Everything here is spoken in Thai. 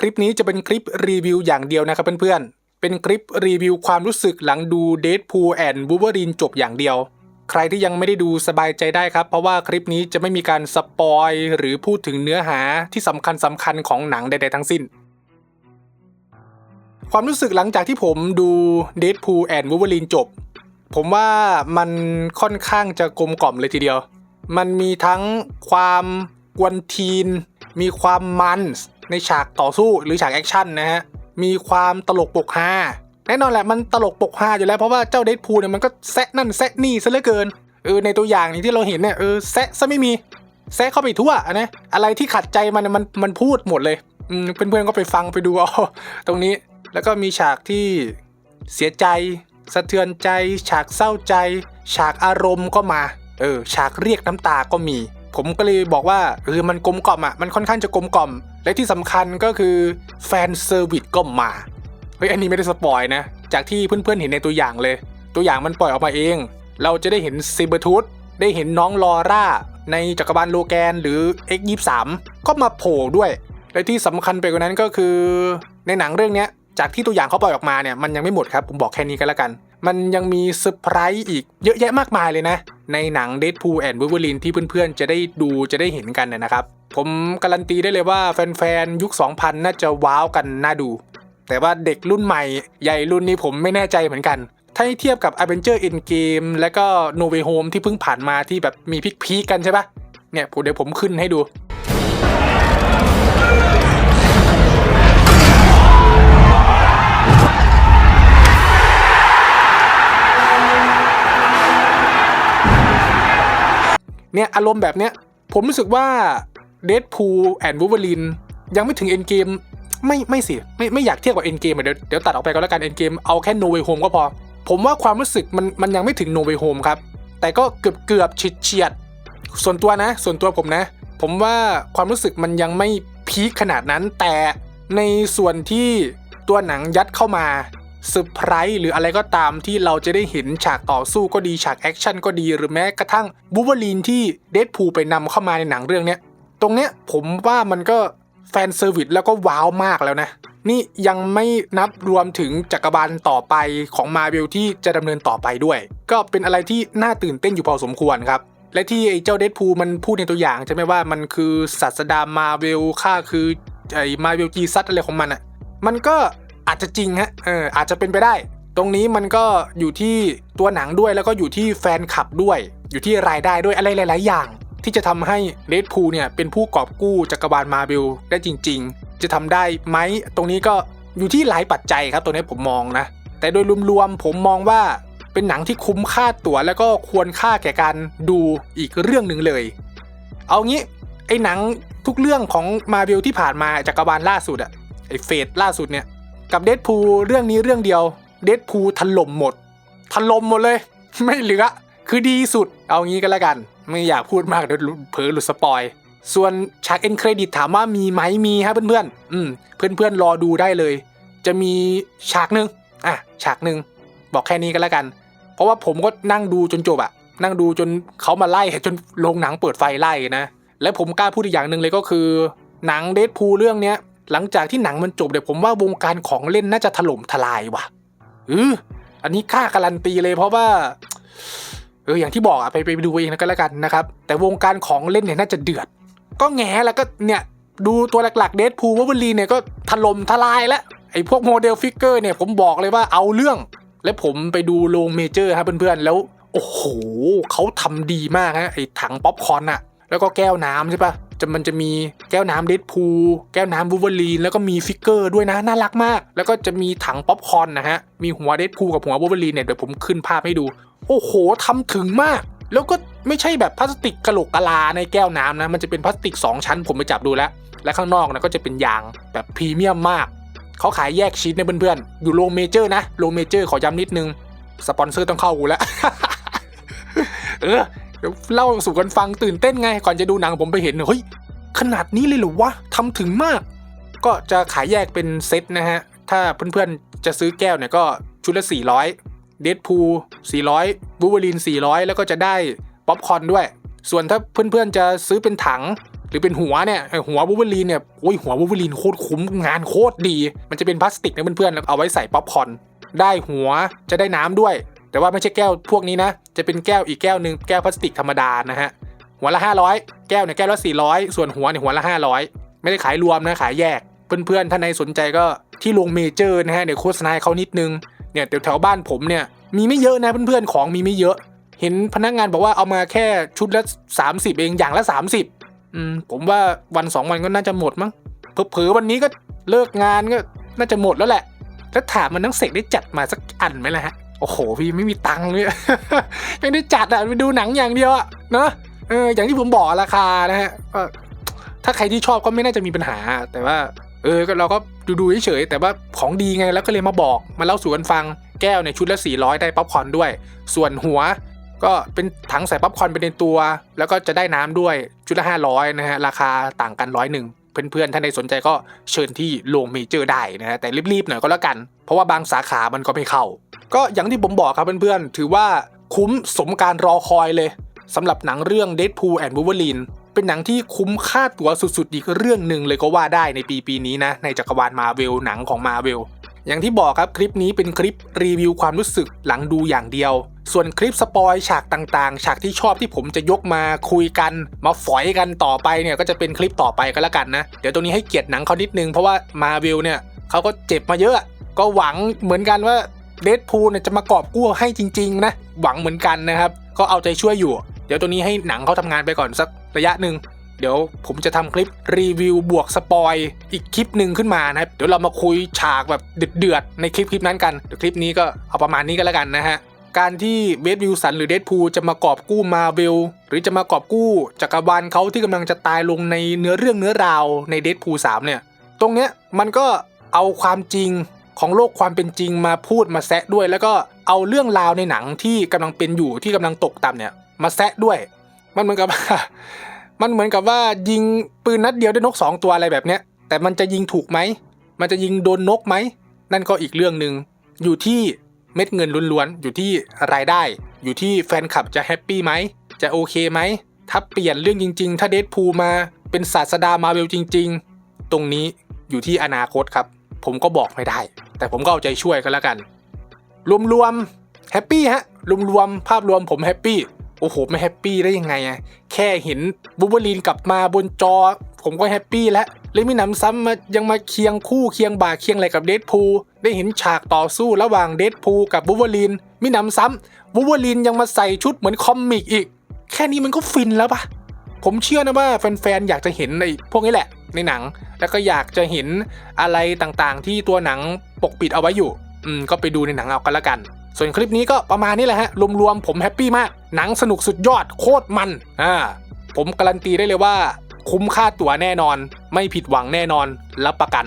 คลิปนี้จะเป็นคลิปรีวิวอย่างเดียวนะครับเพื่อนๆ เป็นคลิปรีวิวความรู้สึกหลังดู Deadpool and Wolverine จบอย่างเดียว ใครที่ยังไม่ได้ดูสบายใจได้ครับ เพราะว่าคลิปนี้จะไม่มีการสปอยหรือพูดถึงเนื้อหาที่สำคัญสำคัญของหนังใดๆทั้งสิ้น ความรู้สึกหลังจากที่ผมดู Deadpool and Wolverine จบ ผมว่ามันค่อนข้างจะกลมกล่อมเลยทีเดียว มันมีทั้งความกวนทีน มีความมัน ในฉากต่อสู้หรือฉากแอคชั่นนะฮะ มีความตลกปกฮาแน่นอนแหละมันตลกปกฮาอยู่แล้วเพราะว่าเจ้าเดดพูลเนี่ยมันก็แซะนั่นแซะนี่ซะเหลือเกินเออในตัวอย่างนี้ที่เราเห็นเนี่ยเออแซะซะไม่มีแซะเข้าไปทั่วนะอะไรที่ขัดใจมันมันมันพูดหมดเลยอืมเพื่อนๆก็ไปฟังไปดูเอาตรงนี้แล้วก็มีฉากที่เสียใจ สะเทือนใจ ฉากเศร้าใจ ฉากอารมณ์ก็มา เออ ฉากเรียกน้ำตาก็มี ผมก็เลยบอกว่าเออมันกลมกล่อมอะมันค่อนข้างจะกลมกล่อม และที่สำคัญก็คือแฟนเซอร์วิสก็มาเฮ้ยอันนี้ไม่ได้สปอยนะ จากที่เพื่อนๆเห็นในตัวอย่างเลย ตัวอย่างมันปล่อยออกมาเอง เราจะได้เห็นซิเบอร์ทูธได้เห็นน้องลอร่า ในจักรบาลโลแกนหรือ X23 ก็มาโผล่ด้วย และที่สำคัญไปกว่านั้นก็คือ ในหนังเรื่องนี้จากที่ตัวอย่างเขาปล่อยออกมาเนี่ยมันยังไม่หมดครับผมบอกแค่นี้ก็แล้วกัน มันยังมีเซอร์ไพรส์อีกเยอะแยะมากมายเลยนะ ในหนัง Deadpool and Wolverine ที่เพื่อนๆ จะได้ดูจะได้เห็นกันนะครับ ผมการันตีได้เลยว่าแฟนๆ ยุค 2000 น่าจะว้าวกันน่าดู แต่ว่าเด็กรุ่นใหม่ใหญ่รุ่นนี้ผมไม่แน่ใจเหมือนกัน ถ้าเทียบกับ Avenger Endgame และก็ No Way Home ที่เพิ่งผ่านมาที่แบบมีพิกๆกันใช่ปะเนี่ยผมเดี๋ยวผมขึ้นให้ดู เนี่ยอารมณ์แบบเนี้ย ผมรู้สึกว่า Deadpool and Wolverine ยังไม่ถึง Endgame ไม่ไม่สิไม่ไม่อยากเทียบกับ Endgame อะเดี๋ยวเดี๋ยวตัดออกไปก็แล้วกัน Endgame เอาแค่ No Way Home ก็พอ ผมว่าความรู้สึกมันมันยังไม่ถึง No Way Home ครับ แต่ก็เกือบเกือบเฉียดเฉียดส่วนตัวนะ ส่วนตัวผมนะ ผมว่าความรู้สึกมันยังไม่พีคขนาดนั้นแต่ในส่วนที่ตัวหนังยัดเข้ามา เซอร์ไพรส์หรืออะไรก็ตามที่เราจะได้เห็นฉากต่อสู้ก็ดีฉากแอคชั่นก็ดีหรือแม้กระทั่งบูเวอรีนที่เดดพูลไปนำเข้ามาในหนังเรื่องเนี้ยตรงเนี้ยผมว่ามันก็แฟนเซอร์วิสแล้วก็ว้าวมากแล้วนะ นี่ยังไม่นับรวมถึงจักรบาลต่อไปของมาเวลที่จะดำเนินต่อไปด้วย ก็เป็นอะไรที่น่าตื่นเต้นอยู่พอสมควรครับ และที่ไอ้เจ้าเดดพูลมันพูดในตัวอย่างใช่ไหมว่ามันคือศาสดามาเวลค่าคือไอ้มาเวลจีซัตอะไรของมันอะ่ะมันก็ อาจจะจริงฮะเอออาจจะเป็นไปได้ ตรงนี้มันก็อยู่ที่ตัวหนังด้วยแล้วก็อยู่ที่แฟนคลับด้วย อยู่ที่รายได้ด้วยอะไรหลาย ๆ อย่าง ที่จะทำให้เดดพูเนี่ยเป็นผู้กอบกู้จักรวาลมาเวลได้จริง ๆ จะทำได้ไหมตรงนี้ก็อยู่ที่หลายปัจจัยครับตัวนี้ผมมองนะ แต่โดยรวมๆผมมองว่าเป็นหนังที่คุ้มค่าตั๋วแล้วก็ควรค่าแก่การดูอีกเรื่องหนึ่งเลย เอางี้ไอ้หนังทุกเรื่องของมาเวลที่ผ่านมาจักรวาลล่าสุดอะไอ้เฟสล่าสุดเนี่ย กับเด p พูเรื่องนี้เรื่องเดียวเด p พูถล่มหมดถล่มหมดเลย ไม่เหลือ คือดีสุดเอางี้ก็แล้วกัน ไม่อยากพูดมากเดี๋ยวเผลอหลุดสปอยส่วนฉากเอ็นเครดิตถามว่ามีไหมมีครับเพื่อนๆอืมเพื่อนๆรอดูได้เลย จะมีฉากหนึ่งอะฉากหนึ่งบอกแค่นี้ก็แล้วกัน เพราะว่าผมก็นั่งดูจนจบอะนั่งดูจนเขามาไล่จนโรงหนังเปิดไฟไล่นะ และผมกล้าพูดอีกอย่างหนึ่งเลยก็คือ หนังเด p พูเรื่องเนี้ย หลังจากที่หนังมันจบเดี๋ยวผมว่าวงการของเล่นน่าจะถล่มทลายว่ะเอออันนี้ค่าการันตีเลยเพราะว่าเอออย่างที่บอกอะไปไปดูเองก็แล้วกันนะครับ แต่วงการของเล่นเนี่ยน่าจะเดือด ก็แง่แล้วก็เนี่ยดูตัวหลักๆเดดพูลวอลลีเนี่ยก็ถล่มทลายแล้วไอ้พวกโมเดลฟิกเกอร์เนี่ยผมบอกเลยว่าเอาเรื่อง และผมไปดูโรงเมเจอร์ครับเพื่อนๆแล้วโอ้โหเขาทำดีมากฮะไอ้ถังป๊อปคอร์นอะแล้วก็แก้วน้ำใช่ปะ จะมันจะมีแก้วน้ำเดดพูลแก้วน้ำบูเวอรีนแล้วก็มีฟิกเกอร์ด้วยนะน่ารักมาก แล้วก็จะมีถังป๊อปคอร์นนะฮะมีหัวเดดพูลกับหัวบูเวอรีนเนี่ยเดี๋ยวผมขึ้นภาพให้ดู โอ้โหทำถึงมาก แล้วก็ไม่ใช่แบบพลาสติกกระโหลกกะลาในแก้วน้ำนะมันจะเป็นพลาสติก 2 ชั้นผมไปจับดูแล้ว และข้างนอกนะก็จะเป็นยางแบบพรีเมียมมากเขาขายแยกชิ้นในเพื่อนๆอยู่โรงเมเจอร์นะโรงเมเจอร์ขอย้ำนิดนึงสปอนเซอร์ต้องเข้ากูแล้วเออ เดี๋ยวเล่าสู่กันฟังตื่นเต้นไง ก่อนจะดูหนังผมไปเห็นเฮ้ยขนาดนี้เลยเหรอวะทำถึงมาก ก็จะขายแยกเป็นเซตนะฮะ ถ้าเพื่อนๆจะซื้อแก้วเนี่ยก็ชุดละ 400 เดดพูล400บูเวอรีน400 แล้วก็จะได้ป๊อปคอร์นด้วย ส่วนถ้าเพื่อนๆจะซื้อเป็นถังหรือเป็นหัวเนี่ยหัววูเวอรีนเนี่ยโอ้ยหัววูเวอรีนโคตรคุ้มงานโคตรดี มันจะเป็นพลาสติกนะเพื่อนๆแล้วเอาไว้ใส่ป๊อปคอร์นได้หัวจะได้น้ำด้วย แต่ว่าไม่ใช่แก้วพวกนี้นะ จะเป็นแก้วอีกแก้วหนึ่งแก้วพลาสติกธรรมดานะฮะหัวละ 500 แก้วเนี่ยแก้วละ400 ส่วนหัวเนี่ยหัวละ 500 ไม่ได้ขายรวมนะขายแยก เพื่อนๆท่านใดสนใจก็ที่โรงเมเจอร์นะฮะเดี๋ยวโฆษณาเขานิดนึงเนี่ยแถวๆบ้านผมเนี่ยมีไม่เยอะนะเพื่อนๆของมีไม่เยอะ เห็นพนักงานบอกว่าเอามาแค่ชุดละ 30 เองอย่างละ 30อืมผมว่าวันสองวันก็น่าจะหมดมั้งเผลอๆวันนี้ก็เลิกงานก็น่าจะหมดแล้วแหละแล้วถามมันนังเสกได้จัดมาสักอันไหมล่ะฮะ โอ้โหพี่ไม่มีตังค์เลยไม่ได้จัดอะไปดูหนังอย่างเดียวอะเนอะเอออย่างที่ผมบอกราคานะฮะก็ถ้าใครที่ชอบก็ไม่น่าจะมีปัญหา แต่ว่า เออเราก็ดูดูเฉยแต่ว่าของดีไงแล้วก็เลยมาบอกมาเล่าสู่กันฟังแก้วในยชุดละ 400 ได้ป๊อปคอนด้วย ส่วนหัวก็เป็นถังใส่ป๊อปคอนไปในตัว แล้วก็จะได้น้ำด้วยชุดละ 500 นะฮะราคาต่างกันร้อยหนึ่งเพื่อนๆ ท่านใดสนใจก็เชิญที่โรงเมเจอร์ได้นะฮะแต่รีบๆหน่อยก็แล้วกัน เพราะว่าบางสาขามันก็ไม่เข้า ก็อย่างที่ผมบอกครับเพื่อนๆ ถือว่าคุ้มสมการรอคอยเลยสำหรับหนังเรื่อง Deadpool and Wolverine เป็นหนังที่คุ้มค่าตั๋วสุดๆ อีกเรื่องหนึ่งเลยก็ว่าได้ในปีปีนี้นะ ในจักรวาลมาเวลหนังของมาเวลอย่างที่บอกครับคลิปนี้เป็นคลิปรีวิวความรู้สึกหลังดูอย่างเดียว ส่วนคลิปสปอยฉากต่างๆ ฉากที่ชอบที่ผมจะยกมาคุยกัน มาฝอยกันต่อไปเนี่ยก็จะเป็นคลิปต่อไปก็แล้วกันนะ เดี๋ยวตรงนี้ให้เกียรติหนังเขานิดนึงเพราะว่ามาเวลเนี่ยเขาก็เจ็บมาเยอะ ก็หวังเหมือนกันว่า เด p พูลเนี่ยจะมากอบกู้ให้จริง ๆ นะ หวังเหมือนกันนะครับ ก็เอาใจช่วยอยู่ เดี๋ยวตัวนี้ให้หนังเขาทำงานไปก่อนสักระยะหนึ่งเดี๋ยวผมจะทำคลิปรีวิวบวกสปอยอีกคลิปหนึ่งขึ้นมานะครับ เดี๋ยวเรามาคุยฉากแบบเดือดๆในคลิปคลิปนั้นกันเดี๋ยวคลิปนี้ก็เอาประมาณนี้ก็แล้วกันนะฮะการที่เวดวิลสันหรือเด p พูจะมากอบกู้มาเวลหรือจะมากอบกู้จักรวาลเขาที่กำลังจะตายลงในเนื้อเรื่องเนื้อราวในเด p พูสามเนี่ย ตรงเนี้ยมันก็เอาความจริง ของโลกความเป็นจริงมาพูดมาแซะด้วย แล้วก็เอาเรื่องราวในหนังที่กำลังเป็นอยู่ที่กำลังตกต่ำเนี่ย มาแซะด้วย มันเหมือนกับว่ามันเหมือนกับว่ายิงปืนนัดเดียวได้นกสองตัวอะไรแบบเนี้ย แต่มันจะยิงถูกไหม มันจะยิงโดนนกไหม นั่นก็อีกเรื่องหนึ่งอยู่ที่เม็ดเงินล้วนๆ อยู่ที่รายได้ อยู่ที่แฟนคลับจะแฮปปี้ไหม จะโอเคไหม ถ้าเปลี่ยนเรื่องจริง ๆ ถ้าเดดพูมาเป็นศาสดามาเวลจริง ๆ ตรงนี้อยู่ที่อนาคตครับ ผมก็บอกไม่ได้ แต่ผมก็เอาใจช่วยกันแล้วกัน รวมๆแฮปปี้ฮะรวมๆภาพรวมผมแฮปปี้โอ้โหไม่แฮปปี้ได้ยังไงอะแค่เห็นบูเบอรีนกลับมาบนจอ ผมก็แฮปปี้แล้วเลยมีหนำซ้ำมายังมาเคียงคู่เคียงบ่าเคียงอะไหลกับเดดพูลได้เห็นฉากต่อสู้ระหว่างเดดพูลกับบูเบอรีนมีหนำซ้ำบูเบอรีนยังมาใส่ชุดเหมือนคอมิกอีก แค่นี้มันก็ฟินแล้วปะผมเชื่อนะว่าแฟนๆอยากจะเห็นในพวกนี้แหละ ในหนัง แล้วก็อยากจะเห็นอะไรต่างๆ ที่ตัวหนังปกปิดเอาไว้อยู่อืมก็ไปดูในหนังเอากันละกัน ส่วนคลิปนี้ก็ประมาณนี้แหละฮะรวมๆผมแฮปปี้มากหนังสนุกสุดยอดโคตรมันอ่าผมการันตีได้เลยว่า คุ้มค่าตั๋วแน่นอน ไม่ผิดหวังแน่นอนรับประกัน